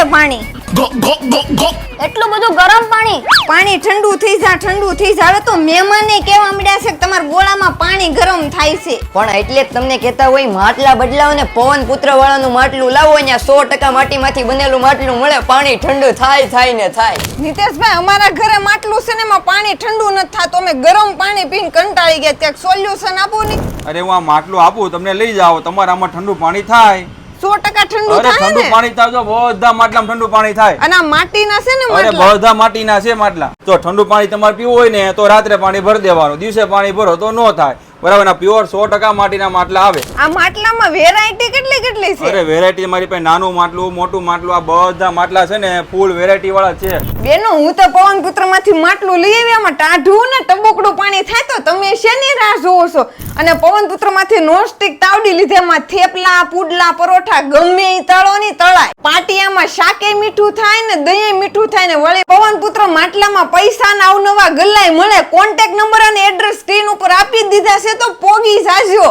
છે પાણી. એટલું બધું ગરમ પાણી. પાણી ઠંડુ થઈ જા ઠંડુ થઈ જા. હવે તો મહેમાને કેવા મળ્યા છે કે તમારા ગોળામાં પાણી ગરમ થાય છે. પણ એટલે જ તમને કહેતા હોય માટલા બદલાવો ને પવન પુત્ર વાળાનું માટલું લાવો અહીંયા સો ટકા માટીમાંથી બનેલું માટલું મળે પાણી ઠંડુ થાય થાય ને થાય. નિતેશભાઈ અમારા ઘરે માટલું છે ને એમાં પાણી ઠંડુ નથી થતું. અમે ગરમ પાણી પીને કંટાળી ગયા. ત્યાં સોલ્યુશન આપો ને. અરે હું આ માટલું આપું તમને લઈ જાઓ. તમારામાં ઠંડુ પાણી થાય. સો ટકા ઠંડુ અરે થાય ઠંડુ ને? પાણી થાય તો બધા માટલામાં ઠંડુ પાણી થાય. અને આ માટીના છે ને અરે માટલા? બધા માટીના છે માટલા. જો ઠંડુ પાણી તમારે પીવું હોય ને તો રાત્રે પાણી ભરી દેવાનું. દિવસે પાણી ભરો તો નો થાય. બરાબર ના પ્યોર સો ટકા માટીના માટલા આવે. આ માટલામાં વેરાયટી કેટલી કેટલી છે? અરે વેરાયટી મારી પાસે નાનું માટલું મોટું માટલું આ બધા માટલા છે ને ફૂલ વેરાયટી વાળા છે. બેનો હું તો પવન પુત્રમાંથી માટલું લઈ આવ્યા આમાં ટાઢું ને ટબુકડું પાણી થાય તો તમે શેની રાહ જોવો છો? અને પવન પુત્રમાંથી નોનસ્ટિક તાવડી લીધે એમાં થેપલા, પુડલા, પરોઠા ગમે એ તળો ની તળાય. પાટિયામાં શાકે મીઠું થાય ને દહીં મીઠું થાય ને વળી પવન પુત્ર માટલામાં પૈસા ના અવનવા ગલ્લાય મળે કોન્ટેક્ટ નંબર અને એડ્રેસ સ્ક્રીન ઉપર આપી દીધા છે તો પોગી જાજો.